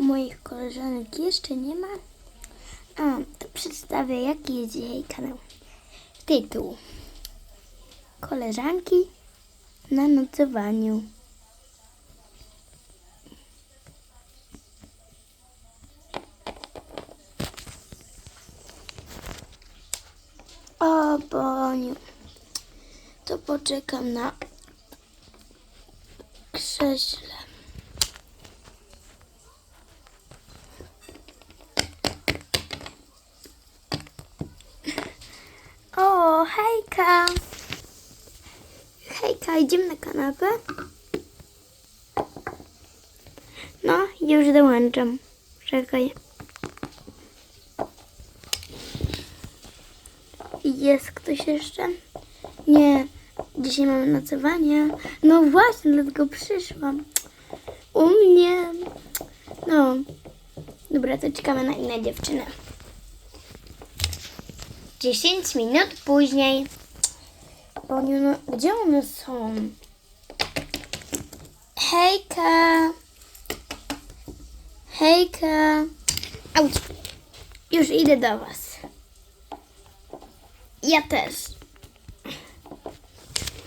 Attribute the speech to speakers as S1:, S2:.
S1: moich koleżanek jeszcze nie ma, a, to przedstawię, jaki jest jej kanał. Tytuł. Koleżanki na nocowaniu. O, Boniu. To poczekam na krześle. Hejka. Hejka, idziemy na kanapę? No, już dołączam. Czekaj. Jest ktoś jeszcze? Nie, dzisiaj mamy nocowanie. No właśnie, dlatego przyszłam. U mnie. No. Dobra, to czekamy na inne dziewczyny. 10 minut później. Boniu, no, gdzie one są? Hejka. Hejka. Auć. Już idę do was. Ja też.